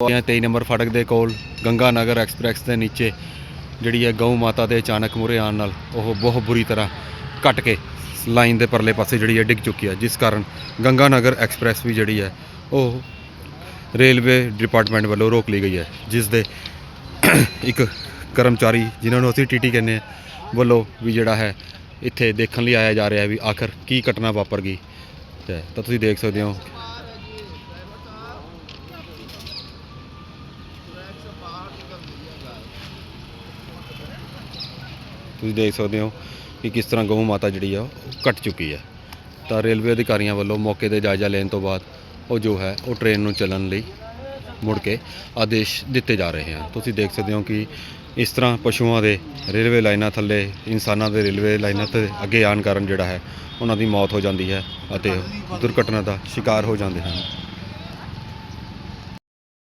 23 number ਫਾਟਕ ਦੇ ਕੋਲ ਗੰਗਾ ਨਗਰ ਐਕਸਪ੍ਰੈਸ ਦੇ ਨੀਚੇ ਜਿਹੜੀ ਹੈ ਗਊ ਮਾਤਾ ਦੇ ਅਚਾਨਕ ਮੂਹਰੇ ਆਉਣ ਨਾਲ ਉਹ ਬਹੁਤ ਬੁਰੀ ਤਰ੍ਹਾਂ ਕੱਟ ਕੇ ਲਾਈਨ ਦੇ ਪਰਲੇ ਪਾਸੇ ਜਿਹੜੀ ਹੈ ਡਿੱਗ ਚੁੱਕੀ ਹੈ, ਜਿਸ ਕਾਰਨ ਗੰਗਾ ਨਗਰ ਐਕਸਪ੍ਰੈਸ ਵੀ ਜਿਹੜੀ ਹੈ ਉਹ ਰੇਲਵੇ ਡਿਪਾਰਟਮੈਂਟ ਵੱਲੋਂ ਰੋਕ ਲਈ ਗਈ ਹੈ, ਜਿਸ ਦੇ ਇੱਕ ਕਰਮਚਾਰੀ ਜਿਨ੍ਹਾਂ ਨੂੰ ਅਸੀਂ ਟੀਟੀ ਕਹਿੰਦੇ ਹਾਂ ਵੱਲੋਂ ਵੀ ਜਿਹੜਾ ਹੈ ਇੱਥੇ ਦੇਖਣ ਲਈ ਆਇਆ ਜਾ ਰਿਹਾ ਵੀ ਆਖਰ ਕੀ ਘਟਨਾ ਵਾਪਰ ਗਈ ਹੈ। ਤਾਂ ਤੁਸੀਂ ਦੇਖ ਸਕਦੇ ਹੋ ਤੁਸੀਂ ਦੇਖ ਸਕਦੇ ਹੋ ਕਿ ਕਿਸ ਤਰ੍ਹਾਂ ਗਊ ਮਾਤਾ ਜਿਹੜੀ ਆ, ਉਹ ਕੱਟ ਚੁੱਕੀ ਹੈ ਤਾਂ ਰੇਲਵੇ ਅਧਿਕਾਰੀਆਂ ਵੱਲੋਂ ਮੌਕੇ ਤੇ ਜਾਇਜ਼ਾ ਲੈਣ ਤੋਂ ਬਾਅਦ ਉਹ ਜੋ ਹੈ, ਉਹ ਟ੍ਰੇਨ ਨੂੰ ਚੱਲਣ ਲਈ ਮੁੜ ਕੇ ਆਦੇਸ਼ ਦਿੱਤੇ ਜਾ ਰਹੇ ਹਨ। ਤੁਸੀਂ ਦੇਖ ਸਕਦੇ ਹੋ ਕਿ ਇਸ ਤਰ੍ਹਾਂ ਪਸ਼ੂਆਂ ਦੇ ਰੇਲਵੇ ਲਾਈਨਾਂ ਥੱਲੇ, ਇਨਸਾਨਾਂ ਦੇ ਰੇਲਵੇ ਲਾਈਨਾਂ ਤੇ ਅੱਗੇ ਆਉਣ ਕਾਰਨ ਜਿਹੜਾ ਹੈ, ਉਹਨਾਂ ਦੀ ਮੌਤ ਹੋ ਜਾਂਦੀ ਹੈ ਅਤੇ ਦੁਰਘਟਨਾ ਦਾ ਸ਼ਿਕਾਰ ਹੋ ਜਾਂਦੇ ਹਨ।